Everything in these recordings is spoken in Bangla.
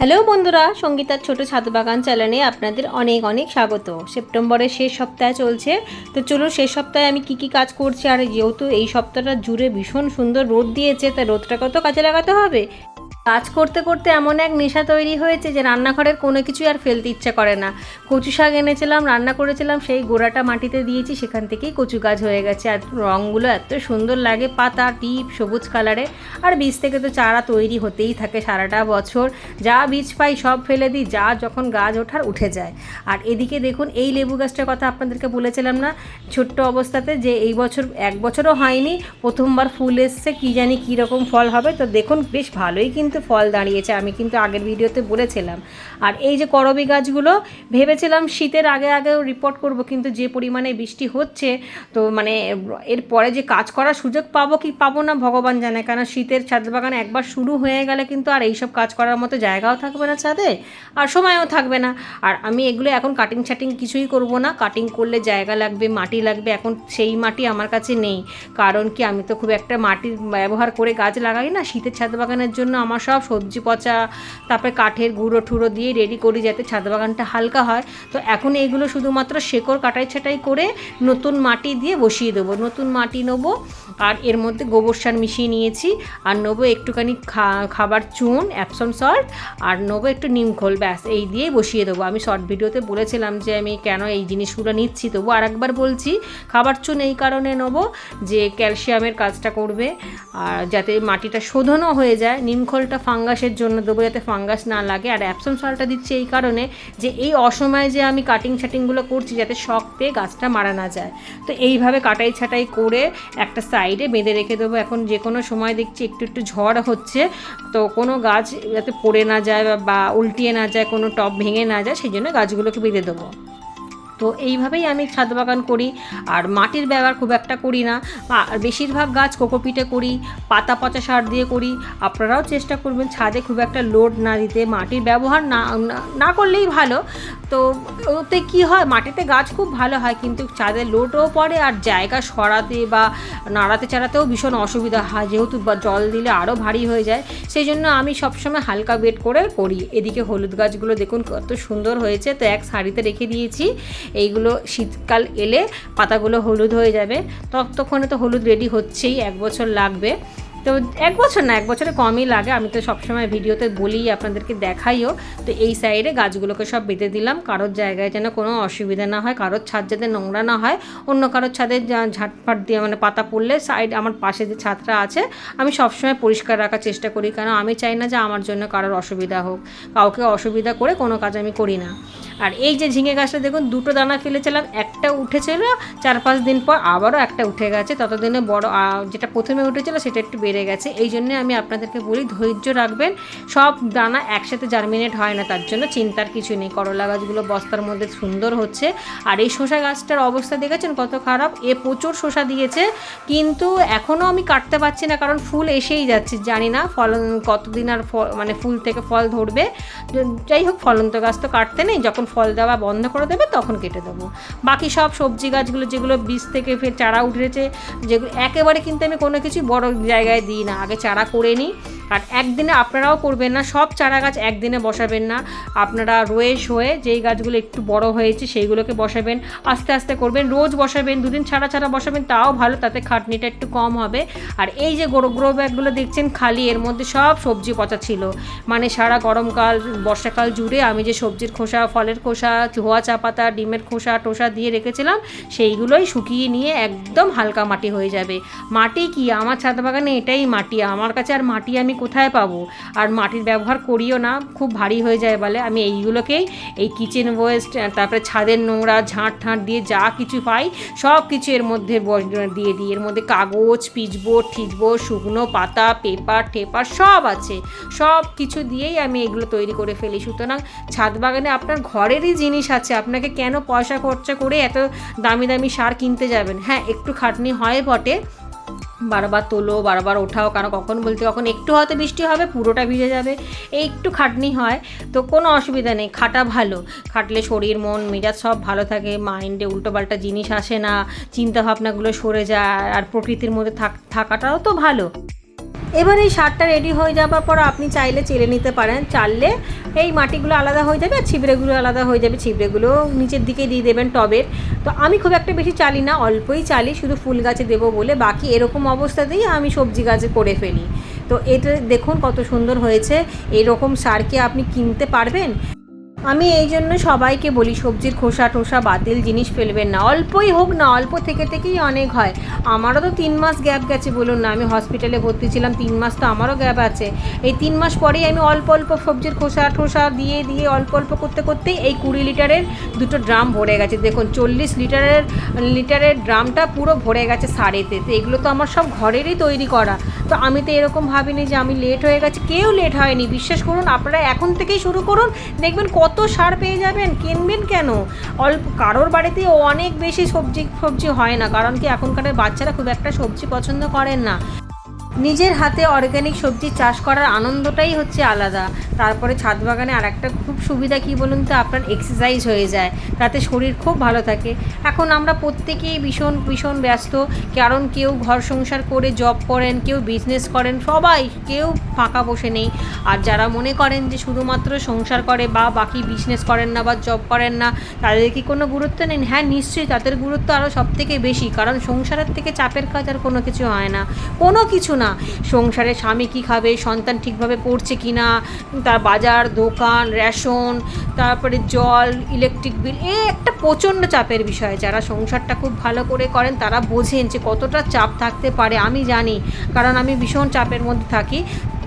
হ্যালো বন্ধুরা, সঙ্গীতার ছোট ছাদ বাগান চ্যানেলে আপনাদের অনেক অনেক স্বাগত। সেপ্টেম্বরের শেষ সপ্তাহে চলছে, তো চলুন শেষ সপ্তাহে আমি কি কি কাজ করছি, আর যেহেতু এই সপ্তাহটা জুড়ে ভীষণ সুন্দর রোদ দিয়েছে তাই রোদটাকেও তো কাজে লাগাতে হবে? কাজ করতে করতে এমন এক নেশা তৈরি হয়েছে যে রান্নাঘরের কোনো কিছু আর ফেলতে ইচ্ছা করে না। কচু শাক এনেছিলাম, রান্না করেছিলাম, সেই গোড়াটা মাটিতে দিয়েছি, সেখান থেকেই কচু গাছ হয়ে গেছে। আর রঙগুলো এত সুন্দর লাগে, পাতা, টিপ, সবুজ কালারে। আর বীজ থেকে তো চারা তৈরি হতেই থাকে সারাটা বছর। যা বীজ পাই সব ফেলে দিই, যা যখন গাছ ওঠার উঠে যায়। আর এদিকে দেখুন, এই লেবু গাছটার কথা আপনাদেরকে বলেছিলাম না, ছোট্ট অবস্থাতে যে এই বছর, এক বছরও হয়নি, প্রথমবার ফুল এসছে, কী জানি কী রকম ফল হবে। তো দেখুন, বেশ ভালোই কিন্তু ফল দাঁড়িয়েছে, আমি কিন্তু আগের ভিডিওতে বলেছিলাম। আর এই যে করবি গাছগুলো, ভেবেছিলাম শীতের আগে আগেও রিপোর্ট করব, কিন্তু যে পরিমাণে বৃষ্টি হচ্ছে, তো মানে এর পরে যে কাজ করার সুযোগ পাবো কি পাবো না ভগবান জানে। কেন শীতের ছাদ বাগান একবার শুরু হয়ে গেলে কিন্তু আর এইসব কাজ করার মতো জায়গাও থাকবে না ছাদে, আর সময়ও থাকবে না। আর আমি এগুলো এখন কাটিং ছাটিং কিছুই করব না। কাটিং করলে জায়গা লাগবে, মাটি লাগবে, এখন সেই মাটি আমার কাছে নেই। কারণ কি আমি তো খুব একটা মাটির ব্যবহার করে গাছ লাগাই না। শীতের ছাদ বাগানের জন্য আমার সব সবজি পচা, তারপরে কাঠের গুঁড়ো ঠুড়ো দিয়ে রেডি করি যাতে ছাদ বাগানটা হালকা হয়। তো এখন এইগুলো শুধুমাত্র শেকড়, কাটাই, ছাটাই করে নতুন মাটি দিয়ে বসিয়ে দেবো। নতুন মাটি নেব আর এর মধ্যে গোবর সার মিশিয়ে নিয়েছি আর নেব একটুখানি খা- খাবার চুন অ্যাপসন সল্ট আর নেব একটু নিমখোল ব্যাস, এই দিয়েই বসিয়ে দেবো। আমি শর্ট ভিডিওতে বলেছিলাম যে আমি কেন এই জিনিসগুলো নিচ্ছি তবু আর একবার বলছি, খাবার চুন এই কারণে নেব যে ক্যালসিয়ামের কাজটা করবে আর যাতে মাটিটা শোধনও হয়ে যায় নিমখোলটা ফাঙ্গাসের জন্য দেবো যাতে ফাঙ্গাস না লাগে। আর অ্যাপসন সল্টটা দিচ্ছি এই কারণে যে এই অসময়ে যে আমি কাটিং ছাটিংগুলো করছি যাতে শখ পেয়ে গাছটা মারা না যায়। তো এইভাবে কাটাই ছাটাই করে একটা সাইডে বেঁধে রেখে দেবো। এখন যে কোনো সময় দেখছি একটু একটু ঝড় হচ্ছে, তো কোনো গাছ যাতে পড়ে না যায় বা- উল্টিয়ে না যায়, কোনো টব ভেঙে না যায়, সেই জন্য গাছগুলোকে বেঁধে দেবো। তো এইভাবেই আমি ছাদ বাগান করি। আর মাটির ব্যবহার খুব একটা করি না। আর বেশিরভাগ গাছ কোকোপিটে করি, পাতা পচা সার দিয়ে করি। আপনারাও চেষ্টা করবেন ছাদে খুব একটা লোড না দিতে, মাটির ব্যবহার না, না- করলেই ভালো। তো ওতে কি হয়, মাটিতে গাছ খুব ভালো হয়, কিন্তু ছাদে লোডও পড়ে আর জায়গা সরাতে বা নাড়াতে চাড়াতেও ভীষণ অসুবিধা হয়। যেহেতু জল দিলে আরও ভারী হয়ে যায়, সেই জন্য আমি সবসময় হালকা বেড করে করি। এদিকে হলুদ গাছগুলো দেখুন কত সুন্দর হয়েছে। তো এক শাড়িতে রেখে দিয়েছি। এইগুলো শীতকাল এলে পাতাগুলো হলুদ হয়ে যাবে। ততক্ষণে তো হলুদ রেডি হচ্ছেই, এক বছর লাগবে। তো এক বছর না, এক বছরে কমই লাগে। আমি তো সবসময় ভিডিওতে বলি আপনাদেরকে দেখাইও। তো এই সাইডে গাছগুলোকে সব বেঁধে দিলাম। কারোর জায়গায় যেন কোনো অসুবিধা না হয়, কারোর ছাদ যাতে নোংরা না হয়। অন্য কারোর ছাদে ঝাঁটফাট দিয়ে মানে পাতা পড়লে সাইড আমার পাশে যে ছাদটা আছে, আমি সবসময় পরিষ্কার রাখার চেষ্টা করি। কারণ আমি চাই না যে আমার জন্য কারোর অসুবিধা হোক। কাউকে অসুবিধা করে কোনো কাজ আমি করি না। আর এই যে ঝিঙে গাছটা দেখুন, দুটো দানা ফেলেছিলাম, একটা উঠেছিল। চার পাঁচ দিন পর আবারও একটা উঠে গেছে। ততদিনে বড় যেটা প্রথমে উঠেছিল, সেটা একটু বেড়ে গেছে। এই জন্য আমি আপনাদেরকে বলি, ধৈর্য রাখবেন। সব দানা একসাথে জার্মিনেট হয় না, তার জন্য চিন্তার কিছু নেই। করলা গাছগুলো বস্তার মধ্যে সুন্দর হচ্ছে। আর এই শসা গাছটার অবস্থা দেখেছেন কত খারাপ? এ প্রচুর শসা দিয়েছে। কিন্তু এখনও আমি কাটতে পারছি না, কারণ ফুল এসেই যাচ্ছে। জানি না ফলন কতদিন আর ফল- মানে ফুল থেকে ফল ধরবে। যাই হোক, ফলন্ত গাছ তো কাটতে নেই। যখন ফল দেওয়া বন্ধ করে দেবে, তখন কেটে দেবো। বাকি সব সবজি গাছগুলো, যেগুলো বীজ থেকে ফের চারা উঠেছে, যেগুলো, একেবারে কিন্তু আমি কোনো কিছু বড় জায়গায় দিই না আগে চারা করে নিই। আর একদিনে আপনারাও করবেন না, সব চারা গাছ একদিনে বসাবেন না। আপনারা রোয়েশ হয়ে যেই গাছগুলো একটু বড় হয়েছে সেইগুলোকে বসাবেন, আস্তে আস্তে করবেন, রোজ বসাবেন, দুদিন ছাড়া ছাড়া বসাবেন, তাও ভালো, তাতে খাটনিটা একটু কম হবে। আর এই যে গ্রো গ্রো ব্যাগগুলো দেখছেন খালি, এর মধ্যে সব সবজি পচা ছিল। মানে সারা গরমকাল, বর্ষাকাল জুড়ে আমি যে সবজির খোসা, ফলের খোসা, ধোয়া চা পাতা, ডিমের খোসা, টোসা দিয়ে রেখেছিলাম, সেইগুলোই শুকিয়ে নিয়ে একদম হালকা মাটি হয়ে যাবে। মাটি কি? আমার ছাদ বাগানে এটাই মাটি। আমার কাছে আর মাটি আমি কোথায় পাবো? আর মাটির ব্যবহার করিও না, খুব ভারী হয়ে যায় বলে। আমি এইগুলোকেই, এই কিচেন ওয়েস্ট তারপরে ছাদের নোংরা, ঝাঁট ঠাঁট দিয়ে যা কিছু পাই, সব কিছু এর মধ্যে দিয়ে দিই। এর মধ্যে কাগজ, পিচবোর্ড, ঠিচবোর্ড, শুকনো পাতা, পেপার টেপার সব আছে। সব কিছু দিয়েই আমি এগুলো তৈরি করে ফেলি। সুতরাং ছাদ বাগানে আপনার ঘরেরই জিনিস আছে। আপনাকে কেন পয়সা খরচা করে এত দামি দামি সার কিনতে যাবেন? হ্যাঁ একটু খাটনি হয় বটে। বারবার তোলো, বারবার ওঠাও কারণ কখন বলতে কখন একটু হয়তো বৃষ্টি হবে, পুরোটা ভিজে যাবে। এই একটু খাটনি হয়, তো কোনো অসুবিধা নেই, খাটা ভালো। খাটলে শরীর, মন, মেজাজ সব ভালো থাকে, মাইন্ডে উল্টোপাল্টা জিনিস আসে না চিন্তা ভাবনাগুলো সরে যায়, আর প্রকৃতির মধ্যে থাক, থাকাটাও তো ভালো। এবার এই সারটা রেডি হয়ে যাবার পর আপনি চাইলে চেলে নিতে পারেন। চাললে এই মাটিগুলো আলাদা হয়ে যাবে আর ছিবড়েগুলো আলাদা হয়ে যাবে। ছিবড়েগুলো নিচের দিকে দিয়ে দেবেন টবের। তো আমি খুব একটা বেশি চালি না, অল্পই চালি, শুধু ফুল গাছে দেবো বলে। বাকি এরকম অবস্থাতেই আমি সবজি গাছে করে ফেলি। তো এটা দেখুন কত সুন্দর হয়েছে। এরকম সার কি আপনি কিনতে পারবেন? আমি এই জন্য সবাইকে বলি, সবজির খোসা টোসা বাতিল জিনিস ফেলবেন না। অল্পই হোক না, অল্প থেকে থেকেই অনেক হয়। আমারও তো তিন মাস গ্যাপ গেছে, বলুন না। আমি হসপিটালে ভর্তি ছিলাম, তিন মাস তো আমারও গ্যাপ আছে। এই তিন মাস পরেই আমি অল্প অল্প সবজির খোসা টোসা দিয়ে দিয়ে অল্প অল্প করতে করতেই এই কুড়ি লিটারের দুটো ড্রাম ভরে গেছে। দেখুন, চল্লিশ লিটারের লিটারের ড্রামটা পুরো ভরে গেছে সারেতে। তো এগুলো তো আমার সব ঘরেরই তৈরি করা। তো আমি তো এরকম ভাবিনি যে আমি লেট হয়ে গেছে। কেউ লেট হয়নি। বিশ্বাস করুন, আপনারা এখন থেকেই শুরু করুন। দেখবেন কত সার পেয়ে যাবেন, কিনবেন কেন? অল্প, কারোর বাড়িতে অনেক বেশি সবজি সবজি হয় না। কারণ কি এখনকার বাচ্চারা খুব একটা সবজি পছন্দ করেন না। নিজের হাতে অর্গ্যানিক সবজি চাষ করার আনন্দটাই হচ্ছে আলাদা। তারপরে ছাদ বাগানে আর একটা খুব সুবিধা কী বলুন তো? আপনার এক্সারসাইজ হয়ে যায়, তাতে শরীর খুব ভালো থাকে। এখন আমরা প্রত্যেকেই ভীষণ ভীষণ ব্যস্ত, কারণ কেউ ঘর সংসার করে জব করেন, কেউ বিজনেস করেন, সবাই, কেউ ফাঁকা বসে নেই। আর যারা মনে করেন যে শুধুমাত্র সংসার করে বা বাকি বিজনেস করেন না বা জব করেন না, তাদের কি কোনো গুরুত্ব নেই? হ্যাঁ নিশ্চয়ই তাদের গুরুত্ব আরও সব থেকে বেশি। কারণ সংসারের থেকে চাপের কাজ আর কোনো কিছু হয় না। কোনো কিছু না। সংসারে স্বামী কী খাবে? সন্তান ঠিকভাবে পড়ছে কি না? তার বাজার, দোকান, রেশন, তারপরে জল ইলেকট্রিক বিল এ একটা প্রচণ্ড চাপের বিষয়। যারা সংসারটা খুব ভালো করে করেন, তারা বোঝেন যে কতটা চাপ থাকতে পারে। আমি জানি। কারণ আমি ভীষণ চাপের মধ্যে থাকি।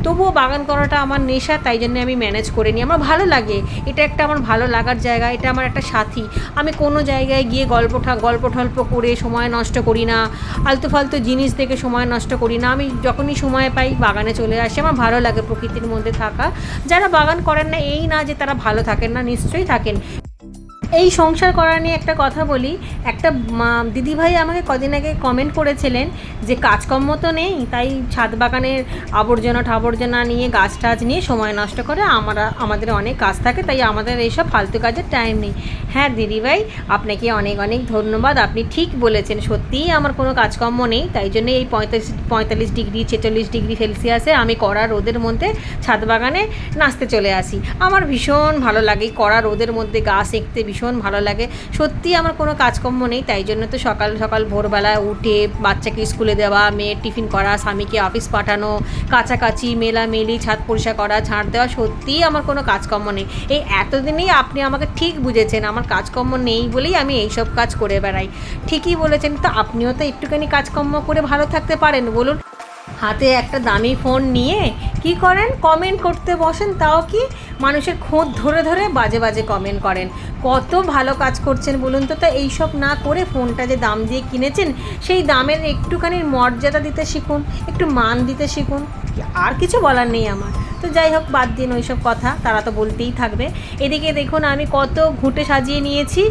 তবুও বাগান করাটা আমার নেশা, তাই জন্য আমি ম্যানেজ করে নিই। আমার ভালো লাগে। এটা একটা আমার ভালো লাগার জায়গা, এটা আমার একটা সাথী। আমি কোনো জায়গায় গিয়ে গল্প গল্প টল্প করে সময় নষ্ট করি না। আলতু ফালতু জিনিস দেখে সময় নষ্ট করি না। আমি যখনই সময় পাই বাগানে চলে আসি। আমার ভালো লাগে প্রকৃতির মধ্যে থাকা। যারা বাগান করেন না, এই না যে তারা ভালো থাকেন না, নিশ্চয়ই থাকেন। এই সংসার করা নিয়ে একটা কথা বলি। একটা দিদিভাই আমাকে কদিন আগে কমেন্ট করেছিলেন যে কাজকর্ম তো নেই, তাই ছাদ বাগানের আবর্জনা ঠাবর্জনা নিয়ে, গাছ টাছ নিয়ে সময় নষ্ট করে আমরা, আমাদের অনেক কাজ থাকে, তাই আমাদের এইসব ফালতু কাজের টাইম নেই। হ্যাঁ দিদিভাই, আপনাকে অনেক অনেক ধন্যবাদ। আপনি ঠিক বলেছেন, সত্যিই আমার কোনো কাজকর্ম নেই, তাই জন্য এই পঁয়তাল্লিশ পঁয়তাল্লিশ ডিগ্রি, ছেচল্লিশ ডিগ্রি সেলসিয়াসে আমি কড়া রোদের মধ্যে ছাদ বাগানে নাচতে চলে আসি। আমার ভীষণ ভালো লাগে কড়া রোদের মধ্যে গাছ এঁকতে ভীষণ ভালো লাগে। সত্যি আমার কোনো কাজকর্ম নেই, তাই জন্য তো সকাল সকাল ভোরবেলা উঠে বাচ্চাকে স্কুলে দেওয়া, মেয়ের টিফিন করা, স্বামীকে অফিস পাঠানো, কাছাকাছি মেলামেলি, ছাদ পরিষ্কার করা, ঝাঁট দেওয়া সত্যিই আমার কোনো কাজকর্ম নেই। এই এতদিনেই আপনি আমাকে ঠিক বুঝেছেন, আমার কাজকর্ম নেই বলেই আমি এইসব কাজ করে বেড়াই। ঠিকই বলেছেন, তো আপনিও তো একটুখানি কাজকর্ম করে ভালো থাকতে পারেন, বলুন। হাতে একটা দামি ফোন নিয়ে কি করেন? কমেন্ট করতে বসেন, তাও কি? মানুষের খোঁজ ধরে ধরে বাজে বাজে কমেন্ট করেন। কত ভালো কাজ করছেন বলুন তো, তা এইসব না করে ফোনটা যে দাম দিয়ে কিনেছেন, সেই দামের একটুখানি মর্যাদা দিতে শিখুন, একটু মান দিতে শিখুন, আর কিছু বলার নেই আমার। তো যাই হোক, বাদ দিন ওইসব কথা, তারা তো বলতেই থাকবে। এদিকে দেখুন, আমি কত ঘুঁটে সাজিয়ে নিয়েছি।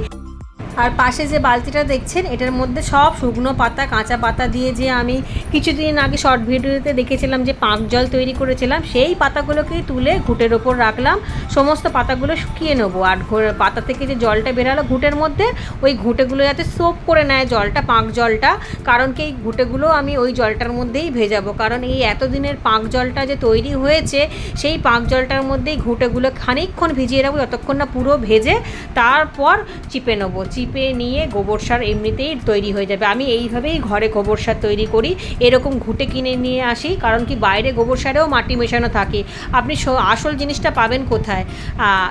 আর পাশে যে বালতিটা দেখছেন, এটার মধ্যে সব শুকনো পাতা, কাঁচা পাতা দিয়ে যে আমি কিছুদিন আগে শর্ট ভিডিওতে দেখেছিলাম যে পাঁক জল তৈরি করেছিলাম, সেই পাতাগুলোকেই তুলে ঘুটের ওপর রাখলাম। সমস্ত পাতাগুলো শুকিয়ে নেব আর পাতা থেকে যে জলটা বেরালো ঘুটের মধ্যে, ওই ঘুঁটেগুলো যাতে সোপ করে নেয় জলটা, পাঁক জলটা। কারণ কি, এই ঘুঁটেগুলো আমি ওই জলটার মধ্যেই ভেজাবো। কারণ এই এতদিনের পাঁক জলটা যে তৈরি হয়েছে, সেই পাঁক জলটার মধ্যেই ঘুঁটেগুলো খানিকক্ষণ ভিজিয়ে রাখব, যতক্ষণ না পুরো ভেজে তারপর চিপে নেব। চিপে নিয়ে গোবর সার এমনিতেই তৈরি হয়ে যাবে। আমি এইভাবেই ঘরে গোবর সার তৈরি করি। এরকম ঘুঁটে কিনে নিয়ে আসি, কারণ কি বাইরে গোবর সারেও মাটি মেশানো থাকে। আপনি আসল জিনিসটা পাবেন কোথায়?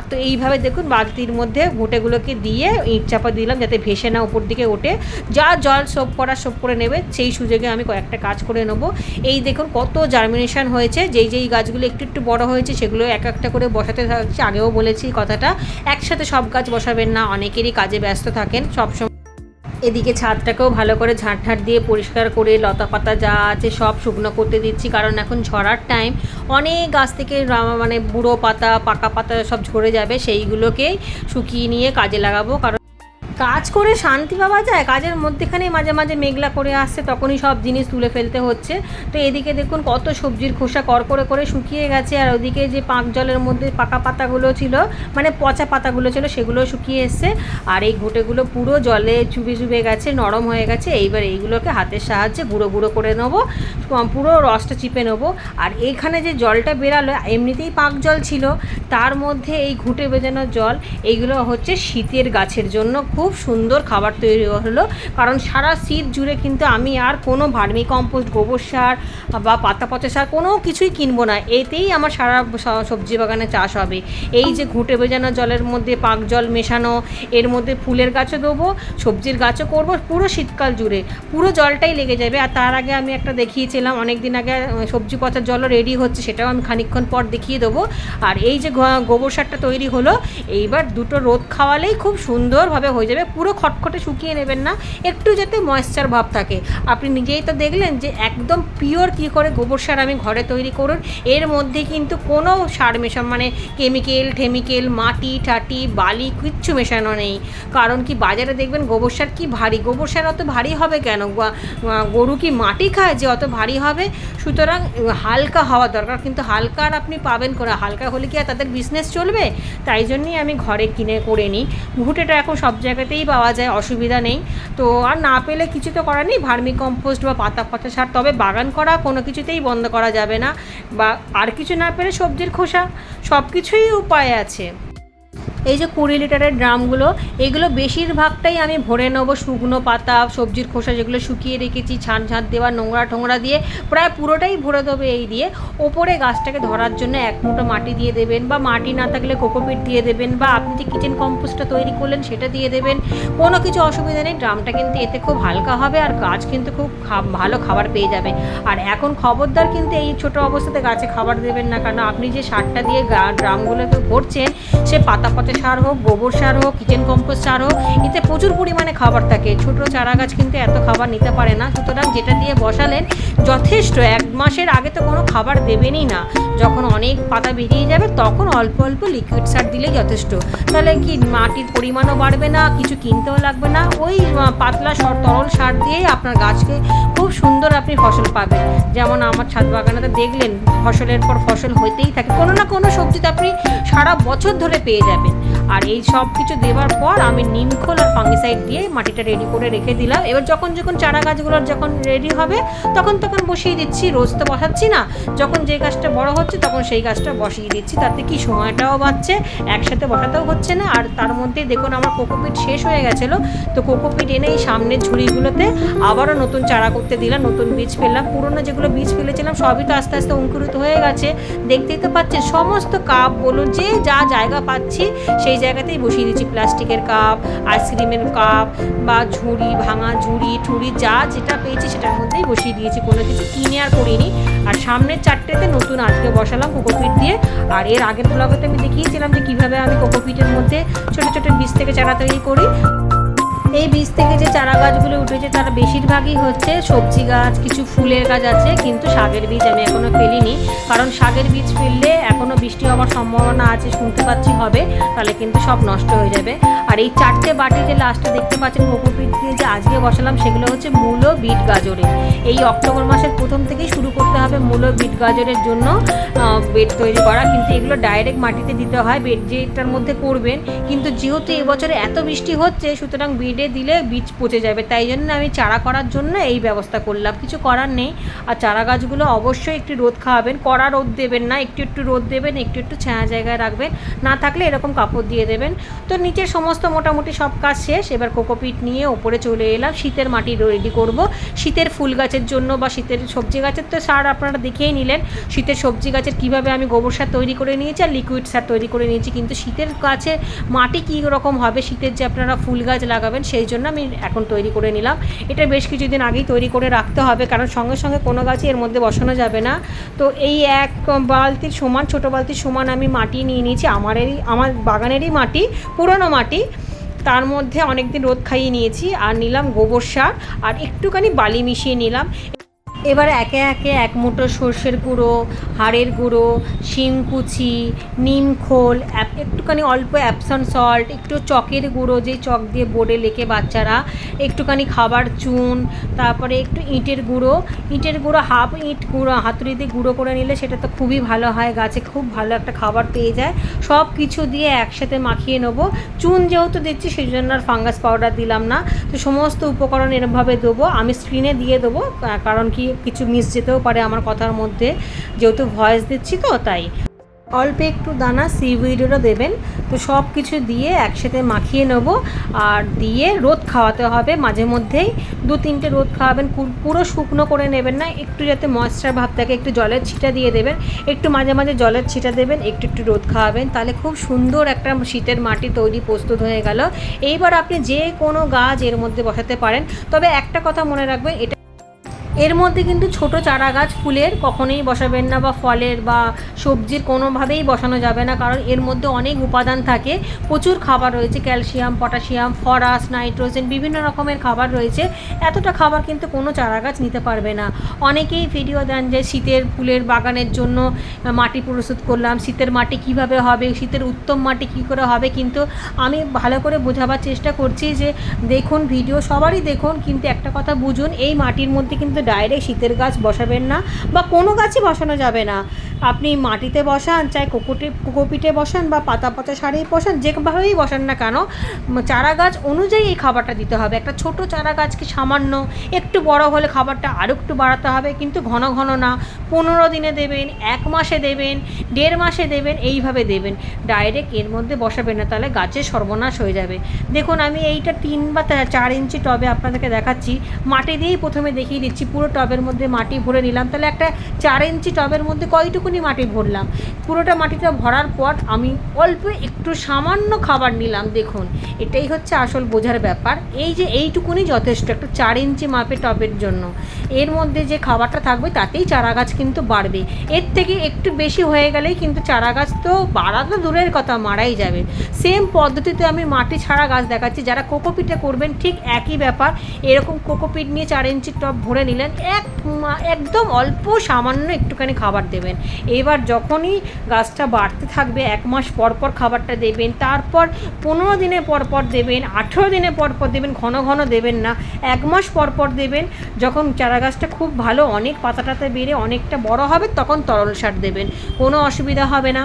তো এইভাবে দেখুন বালতির মধ্যে ঘুঁটেগুলোকে দিয়ে ইট চাপা দিলাম যাতে ভেসে না উপর দিকে ওঠে। যা জল সোপ করা সোপ করে নেবে, সেই সুযোগে আমি কয়েকটা কাজ করে নেব। এই দেখুন কত জার্মিনেশন হয়েছে, যেই যেই গাছগুলো একটু একটু বড় হয়েছে, সেগুলো এক একটা করে বসাতে থাকছি। আগেও বলেছি কথাটা, একসাথে সব গাছ বসাবেন না, অনেকেরই কাজে ব্যস্ত থাকেন সবসময়। এদিকে ছাদটাকেও ভালো করে ঝাঁটঝাঁট ঝাঁট দিয়ে পরিষ্কার করে লতা পাতা যা আছে সব শুকনো করতে দিচ্ছি, কারণ এখন ঝরার টাইম অনেক গাছ থেকে মানে বুড়ো পাতা, পাকা পাতা সব ঝরে যাবে, সেইগুলোকেই শুকিয়ে নিয়ে কাজে লাগাবো, কারণ কাজ করে শান্তি পাওয়া যায়, কাজের মধ্যেখানে মাঝে মাঝে মেঘলা করে আসছে, তখনই সব জিনিস তুলে ফেলতে হচ্ছে। তো এদিকে দেখুন কত সবজির খোসা কর করে করে শুকিয়ে গেছে, আর ওদিকে যে পাক জলের মধ্যে পাকা পাতাগুলো ছিল মানে পচা পাতাগুলো ছিল, সেগুলো শুকিয়ে এসছে। আর এই ঘুঁটেগুলো পুরো জলে চুবে চুবে গেছে, নরম হয়ে গেছে। এইবার এইগুলোকে হাতের সাহায্যে গুঁড়ো গুঁড়ো করে নেব পুরো রসটা চিপে নেব। আর এখানে যে জলটা বেরালো, এমনিতেই পাক জল ছিল, তার মধ্যে এই ঘুঁটে বেজানো জল, এইগুলো হচ্ছে শীতের গাছের জন্য খুব সুন্দর খাবার তৈরি হলো। কারণ সারা শীত জুড়ে কিন্তু আমি আর কোনো ভার্মি কম্পোস্ট গোবর সার বা পাতা পচা সার কোনো কিছুই কিনবো না। এতেই আমার সারা সবজি বাগানে চাষ হবে। এই যে ঘুঁটে বেজানো জলের মধ্যে পাক জল মেশানো, এর মধ্যে ফুলের গাছও দেবো, সবজির গাছও করব পুরো শীতকাল জুড়ে। পুরো জলটাই লেগে যাবে। আর তার আগে আমি একটা দেখিয়েছিলাম অনেক দিন আগে সবজি পচার জলও রেডি হচ্ছে, সেটাও আমি খানিকক্ষণ পর দেখিয়ে দেবো। আর এই যে গোবর সারটা তৈরি হলো, এইবার দুটো রোদ খাওয়ালেই খুব সুন্দরভাবে হয়ে যাবে। পুরো খটখটে শুকিয়ে নেবেন না, একটু যাতে ময়েশ্চার ভাব থাকে। আপনি নিজেই তো দেখলেন যে একদম পিওর কী করে গোবর সার আমি ঘরে তৈরি করুন। এর মধ্যে কিন্তু কোনো সার মেশান মানে কেমিক্যাল ঠেমিক্যাল মাটি টাটি বালি কিচ্ছু মেশানো নেই। কারণ কি বাজারে দেখবেন গোবর সার কি ভারী, গোবর সার অত ভারী হবে কেন? গরু কি মাটি খায় যে অত ভারী হবে? সুতরাং হালকা হওয়া দরকার, কিন্তু হালকা আর আপনি পাবেন করে হালকা হলে কি আর তাদের বিজনেস চলবে? তাই জন্যই আমি ঘরে কিনে, করে নিই। ঘুঁটেটা এখন সব জায়গাতেই পাওয়া যায়, অসুবিধা নেই। তো আর না পেলে কিছু তো করার নেই, ভার্মি কম্পোস্ট বা পাতা পচা সার, তবে বাগান করা কোনো কিছুতেই বন্ধ করা যাবে না। বা আর কিছু না পেলে সবজির খোসা সব কিছুই উপায় আছে। এই যে কুড়ি লিটারের ড্রামগুলো, এগুলো বেশিরভাগটাই আমি ভরে নেব শুকনো পাতা, সবজির খোসা যেগুলো শুকিয়ে রেখেছি ছান ঝাঁট দেওয়া, নোংরা ঠোংরা দিয়ে, প্রায় পুরোটাই ভরে দেবে এই দিয়ে। ওপরে গাছটাকে ধরার জন্য এক মুঠো মাটি দিয়ে দেবেন বা মাটি না থাকলে কোকোপিট দিয়ে দেবেন বা আপনি যে কিচেন কম্পোস্টটা তৈরি করলেন সেটা দিয়ে দেবেন। কোনো কিছু অসুবিধা নেই, ড্রামটা কিন্তু এতে খুব হালকা হবে আর গাছ কিন্তু খুব ভালো খাবার পেয়ে যাবে। আর এখন খবরদার কিন্তু এই ছোট অবস্থাতে গাছে খাবার দেবেন না, কারণ আপনি যে সারটা দিয়ে ড্রামগুলোকে ভরছেন, সে পাতা পচা সার হোক, গোবর সার হোক কিচেন কম্পোস্ট সার হোক, এতে প্রচুর পরিমাণে খাবার থাকে। ছোট চারা গাছ কিন্তু এত খাবার নিতে পারে না। সুতরাং যেটা দিয়ে বসালেন, যথেষ্ট। এক মাসের আগে তো কোনো খাবার দেবেনই না। যখন অনেক পাতা বেরিয়ে যাবে, তখন অল্প অল্প লিকুইড সার দিলেই যথেষ্ট। তাহলে কি মাটির পরিমাণও বাড়বে না, কিছু কিনতেও লাগবে না? ওই পাতলা সর, তরল সার দিয়েই আপনার গাছকে খুব সুন্দর আপনি ফসল পাবেন। যেমন আমার ছাদ বাগানেতে দেখলেন, ফসলের পর ফসল হইতেই থাকে। কোনো না কোনো সবজিতে আপনি সারা বছর ধরে পেয়ে যাবেন। আর এই সব কিছু দেওয়ার পর আমি নিমখোল আর ফাঙ্গিসাইড দিয়ে মাটিটা রেডি করে রেখে দিলাম। এবার যখন যখন চারা গাছগুলোর যখন রেডি হবে, তখন তখন বসিয়ে দিচ্ছি, রোজ তো বসাচ্ছি না। যখন যে গাছটা বড় হচ্ছে, তখন সেই গাছটা বসিয়ে দিচ্ছি। তাতে কি সময়টাও বাঁচছে, একসাথে বসাতেও হচ্ছে না। আর তার মধ্যে দেখুন, আমার কোকোপিট শেষ হয়ে গেছিল। তো কোকোপিট এনে এই সামনের ঝুড়িগুলোতে আবারও নতুন চারা করতে দিলাম, নতুন বীজ ফেললাম। পুরোনো যেগুলো বীজ ফেলেছিলাম, সবই তো আস্তে আস্তে অঙ্কুরিত হয়ে গেছে। দেখতেই তো পাচ্ছেন, সমস্ত কাপ বলুন যে যা জায়গা পাচ্ছি সেই জায়গাতেই বসিয়ে দিচ্ছি। প্লাস্টিকের কাপ, আইসক্রিমের কাপ বা ঝুড়ি, ভাঙা ঝুড়ি, ঠুড়ি, যা যেটা পেয়েছি সেটার মধ্যেই বসিয়ে দিয়েছি। কোনো কিছু কিনে আর করিনি। আর সামনের চারটেতে নতুন আজকে বসালাম কোকোপিট দিয়ে। আর এর আগের ব্লগেতে আমি দেখিয়েছিলাম যে কীভাবে আমি কোকোপিটের মধ্যে ছোটো ছোটো বীজ থেকে চারা তৈরি করি। এই বীজ থেকে যে চারা গাছগুলো উঠেছে, তারা বেশিরভাগই হচ্ছে সবজি গাছ, কিছু ফুলের গাছ আছে, কিন্তু শাকের বীজ আমি এখনও ফেলিনি। কারণ শাকের বীজ ফেললে এখনও বৃষ্টি হওয়ার সম্ভাবনা আছে, শুনতে পাচ্ছি হবে, তাহলে কিন্তু সব নষ্ট হয়ে যাবে। আর এই চারটে বাটি যে লাস্টে দেখতে পাচ্ছেন, কোকোপিট দিয়ে যে আজকে বসালাম, সেগুলো হচ্ছে মূলো বিট গাজরের। এই অক্টোবর মাসের প্রথম থেকেই শুরু করতে হবে মূলো বিট গাজরের জন্য বেড তৈরি করা। কিন্তু এগুলো ডাইরেক্ট মাটিতে দিতে হয়, বেড যেটার মধ্যে করবেন। কিন্তু যেহেতু এবছরে এত বৃষ্টি হচ্ছে, সুতরাং বেডে দিলে বীজ পচে যাবে। তাই জন্য আমি চারা করার জন্য এই ব্যবস্থা করলাম। কিছু করার নেই। আর চারা গাছগুলো অবশ্যই একটু রোদ খাওয়াবেন। কড়া রোদ দেবেন না। একটু একটু রোদ দেবেন, একটু একটু ছায়া জায়গায় রাখবেন। না থাকলে এরকম কাপড় দিয়ে দেবেন। তো নিচের সমস্ত মোটামুটি সব কাজ শেষ। এবার কোকোপিট নিয়ে ওপরে চলে এলাম। শীতের মাটি রেডি করব। শীতের ফুল গাছের জন্য বা শীতের সবজি গাছের তো সার আপনারা দেখেই নিলেন। শীতের সবজি গাছের কীভাবে আমি গোবর সার তৈরি করে নিয়েছি আর লিকুইড সার তৈরি করে নিয়েছি। কিন্তু শীতের গাছে মাটি কী রকম হবে? শীতের যে আপনারা ফুল গাছ লাগাবেন সেই জন্য আমি এখন তৈরি করে নিলাম। এটা বেশ কিছুদিন আগেই তৈরি করে রাখতে হবে, কারণ সঙ্গে সঙ্গে কোনো গাছই এর মধ্যে বসানো যাবে না। তো এই এক বালতির সমান, ছোট বালতির সমান আমি মাটি নিয়ে নিয়েছি। আমারেরই, আমার বাগানেরই মাটি, পুরনো মাটি। তার মধ্যে অনেকদিন রোদ খাইয়ে নিয়েছি। আর নিলাম গোবর সার। আর একটুখানি বালি মিশিয়ে নিলাম। এবার একে একে এক মুঠো সর্ষের গুঁড়ো, হাড়ের গুঁড়ো শিংকুচি নিম খোল একটুখানি অল্প অ্যাপসন সল্ট, একটু চকের গুঁড়ো যে চক দিয়ে বোর্ডে লেখে বাচ্চারা, একটুখানি খাবার চুন, তারপরে একটু ইঁটের গুঁড়ো। ইঁটের গুঁড়ো হাফ ইঁট গুঁড়ো, হাতুড়ি দিয়ে গুঁড়ো করে নিলে সেটা তো খুবই ভালো হয়, গাছে খুব ভালো একটা খাবার পেয়ে যায়। সব কিছু দিয়ে একসাথে মাখিয়ে নেব। চুন যেহেতু দিচ্ছি সেই জন্য আর ফাঙ্গাস পাউডার দিলাম না। তো সমস্ত উপকরণ এরমভাবে দেবো। আমি স্ক্রিনে দিয়ে দেবো কারণ কি কিছু মিস যেতেও পারে আমার কথার মধ্যে। যেহেতু ভয়েস দিচ্ছি তো, তাই। অল্প একটু দানা সিউইডেরও দেবেন। তো সব কিছু দিয়ে একসাথে মাখিয়ে নেব। আর দিয়ে রোদ খাওয়াতে হবে মাঝে মধ্যেই। দু তিনটে রোদ খাওয়াবেন, পুরো শুকনো করে নেবেন না। একটু যাতে ময়েশ্চার ভাব থাকে একটু জলের ছিটা দিয়ে দেবেন। একটু মাঝে মাঝে জলের ছিটা দেবেন, একটু একটু রোদ খাওয়াবেন। তাহলে খুব সুন্দর একটা শীতের মাটি তৈরি প্রস্তুত হয়ে গেল। এইবার আপনি যে কোনো গাছ এর মধ্যে বসাতে পারেন। তবে একটা কথা মনে রাখবেন, এটা এর মধ্যে কিন্তু ছোট চারা গাছ ফুলের কখনোই বসাবেন না বা ফলের বা সবজির কোনোভাবেই বসানো যাবে না, কারণ এর মধ্যে অনেক উপাদান থাকে। প্রচুর খাবার রয়েছে, ক্যালসিয়াম, পটাশিয়াম, ফরাস, নাইট্রোজেন, বিভিন্ন রকমের খাবার রয়েছে। এতটা খাবার কিন্তু কোনো চারা গাছ নিতে পারবে না। অনেকেই ভিডিও দেন যে শীতের ফুলের বাগানের জন্য মাটি প্রস্তুত করলাম, শীতের মাটি কীভাবে হবে, শীতের উত্তম মাটি কী করে হবে, কিন্তু আমি ভালো করে বোঝাবার চেষ্টা করছি যে দেখুন, ভিডিও সবারই দেখুন, কিন্তু একটা কথা বুঝুন, এই মাটির মধ্যে কিন্তু ডাইরেক্ট শীতের গাছ বসাবেন না বা কোনো গাছই বসানো যাবে না। আপনি মাটিতে বসান চাই কোকোটে কোকোপিটে বসান বা পাতা পাতা সারেই বসান যেভাবেই বসান না কেন চারা গাছ অনুযায়ী এই খাবারটা দিতে হবে। একটা ছোট চারা গাছকে সামান্য, একটু বড় হলে খাবারটা আরও একটু বাড়াতে হবে, কিন্তু ঘন ঘন না। পনেরো দিনে দেবেন, এক মাসে দেবেন, দেড় মাসে দেবেন, এইভাবে দেবেন। ডাইরেক্ট এর মধ্যে বসাবেন না, তাহলে গাছের সর্বনাশ হয়ে যাবে। দেখুন, আমি এইটা তিন বা চার ইঞ্চি টবে আপনাদেরকে দেখাচ্ছি। মাটি দিয়েই প্রথমে দেখিয়ে দিচ্ছি, পুরো টবের মধ্যে মাটি ভরে নিলাম। তাহলে একটা চার ইঞ্চি টবের মধ্যে কয়টুকুনি মাটি ভরলাম। পুরোটা মাটিটা ভরার পর আমি অল্প একটু সামান্য খাবার নিলাম, দেখুন। এটাই হচ্ছে আসল বোঝার ব্যাপার। এই যে এইটুকুনি যথেষ্ট, একটা চার ইঞ্চি মাপে টবের জন্য। এর মধ্যে যে খাবারটা থাকবে, তাতেই চারা গাছ কিন্তু বাড়বে। এর থেকে একটু বেশি হয়ে গেলেই কিন্তু চারা গাছ তো বাড়া তো দূরের কথা, মারাই যাবে। সেম পদ্ধতিতে আমি মাটি ছাড়া গাছ দেখাচ্ছি। যারা কোকোপিটে করবেন, ঠিক একই ব্যাপার। এরকম কোকোপিট নিয়ে চার ইঞ্চি টব ভরে নিলেন, এক একদম অল্প সামান্য একটুখানি খাবার দেবেন। এবার যখনই গাছটা বাড়তে থাকবে, এক মাস পর পর খাবারটা দেবেন, তারপর পনেরো দিনের পর পর দেবেন, আঠেরো দিনে পর পর দেবেন, ঘন ঘন দেবেন না, এক মাস পর পর দেবেন। যখন চারা গাছটা খুব ভালো, অনেক পাতাটাতে বেড়ে অনেকটা বড় হবে, তখন তরল সার দেবেন, কোনো অসুবিধা হবে না।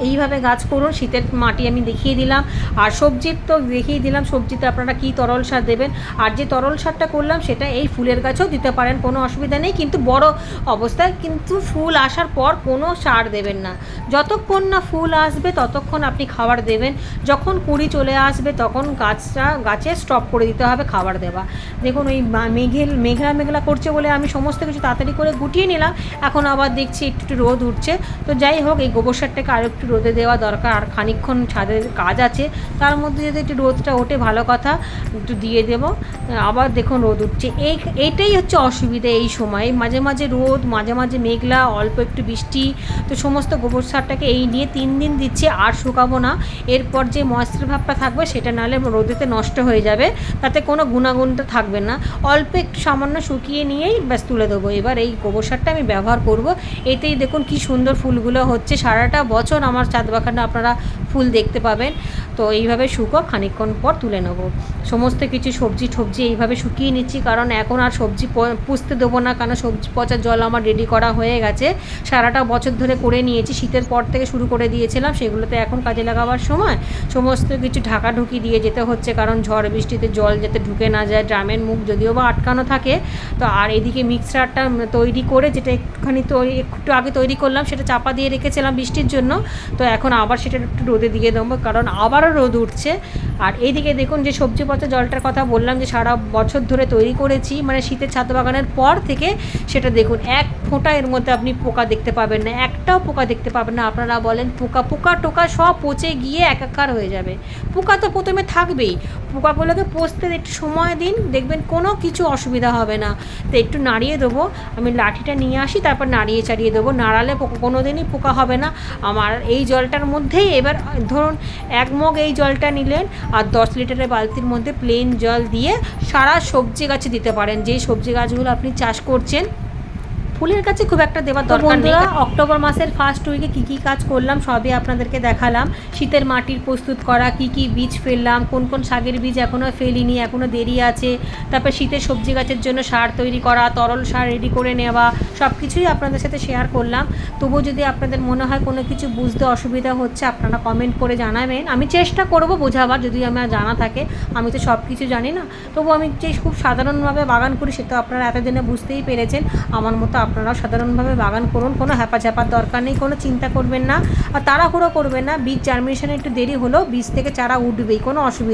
এইভাবে গাছ করুন, শীতের মাটি আমি দেখিয়ে দিলাম। আর সবজির তো দেখিয়ে দিলাম, সবজিতে আপনারা কী তরল সার দেবেন? আর যে তরল সারটা করলাম, সেটা এই ফুলের গাছেও দিতে পারেন, কোনো অসুবিধা নেই। কিন্তু বড় অবস্থায় কিন্তু ফুল আসার পর কোনো সার দেবেন না। যতক্ষণ না ফুল আসবে, ততক্ষণ আপনি খাবার দেবেন। যখন কুড়ি চলে আসবে, তখন গাছটা, গাছে স্টপ করে দিতে হবে খাবার দেওয়া। দেখুন, ওই মা- মেঘেল, মেঘলা করছে বলে আমি সমস্ত কিছু তাড়াতাড়ি করে গুটিয়ে নিলাম। এখন আবার দেখছি একটু একটু রোদ উঠছে। তো যাই হোক, এই গোবর সারটাকে আরও একটু রোদে দেওয়া দরকার আর খানিকক্ষণ ছাদের কাজ আছে, তার মধ্যে যদি একটু রোদটা ওঠে, ভালো কথা, একটু দিয়ে দেব। আবার দেখুন রোদ উঠছে। এই এইটাই হচ্ছে অসুবিধা এই সময়। মাঝে মাঝে রোদ, মাঝে মাঝে মেঘলা, অল্প একটু বৃষ্টি, তো সমস্ত গোবর সারটাকে এই নিয়ে তিন দিন দিচ্ছে, আর শুকাবো না। এরপর যে ময়েশ্চার ভাবটা থাকবে, সেটা নাহলে রোদেতে নষ্ট হয়ে যাবে। তাতে কোনো গুণাগুণটা থাকবে না। অল্প একটু সামান্য শুকিয়ে নিয়েই ব্যাস তুলে দেবো। এবার এই গোবর সারটা আমি ব্যবহার করব। এতেই দেখুন কি সুন্দর ফুলগুলো হচ্ছে। সারাটা বছর আমার চাঁদ বাগানে আপনারা ফুল দেখতে পাবেন। তো এইভাবে শুকো খানিকক্ষণ পর তুলে নেব। সমস্ত কিছু সবজি টবজি এইভাবে শুকিয়ে নিচ্ছি, কারণ এখন আর সবজি পুষতে দেবো না, কারণ সবজি পচার জল আমার রেডি করা হয়ে গেছে। সারাটা বছর ধরে করে নিয়েছি, শীতের পর থেকে শুরু করে দিয়েছিলাম, সেগুলোতে এখন কাজে লাগাবার সময়। সমস্ত কিছু ঢাকা ঢুকি দিয়ে যেতে হচ্ছে, কারণ ঝড় বৃষ্টিতে জল যাতে ঢুকে না যায়, ড্রামের মুখ যদিও বা আটকানো থাকে। তো আর এদিকে মিক্সারটা তৈরি করে যেটা একটুখানি তৈরি, একটু আগে তৈরি করলাম, সেটা চাপা দিয়ে রেখেছিলাম বৃষ্টির জন্য। তো এখন আবার সেটা একটু রোদে দিয়ে দেবো কারণ আবারও রোদ উঠছে। আর এইদিকে দেখুন যে সবজি পচা জলটার কথা বললাম যে সারা বছর ধরে তৈরি করেছি মানে শীতের ছাদ বাগানের পর থেকে সেটা দেখুন, এক ফোঁটা এর মধ্যে আপনি পোকা দেখতে পাবেন না, একটাও পোকা দেখতে পাবেন না। আপনারা বলেন পোকা পোকা টোকা সব পচে গিয়ে একাকার হয়ে যাবে। পোকা তো প্রথমে থাকবেই, পোকাগুলোকে পচতে একটু সময় দিন, দেখবেন কোনো কিছু অসুবিধা হবে না। তো একটু নাড়িয়ে দেবো, আমি লাঠিটা নিয়ে আসি, তারপর নাড়িয়ে চাড়িয়ে দেবো। নাড়ালে কোনো দিনই পোকা হবে না। আমার এই জলটার মধ্যেই এবার ধরুন এক মগ এই জলটা নিলেন আর দশ লিটারের বালতির মধ্যে প্লেন জল দিয়ে সারা সবজি গাছে দিতে পারেন। যেই সবজি গাছগুলো আপনি চাষ করছেন ফুলের কাছে খুব একটা দেওয়ার দরকার নেই। অক্টোবর মাসের ফার্স্ট উইকে কী কী কাজ করলাম সবই আপনাদেরকে দেখালাম। শীতের মাটির প্রস্তুত করা কী কী বীজ ফেললাম কোন কোন শাকের বীজ এখনও ফেলিনি এখনও দেরি আছে। তারপর শীতের সবজি গাছের জন্য সার তৈরি করা তরল সার রেডি করে নেওয়া সব কিছুই আপনাদের সাথে শেয়ার করলাম। তবুও যদি আপনাদের মনে হয় কোনো কিছু বুঝতে অসুবিধা হচ্ছে আপনারা কমেন্ট করে জানাবেন। আমি চেষ্টা করব বোঝাবার যদি আমার জানা থাকে। আমি তো সব কিছু জানি না। তবু আমি যে খুব সাধারণভাবে বাগান করি সেটা আপনারা এতদিনে বুঝতেই পেরেছেন। আমার মতো আপনারাও সাধারণভাবে বাগান করুন, কোনো হ্যাপাঝাপার দরকার নেই, কোনো চিন্তা করবেন না আর তাড়াহুড়ো করবেন না, বীজ জার্মিনেশনে একটু দেরি হলেও বীজ থেকে চারা উঠবেই, কোনো অসুবিধা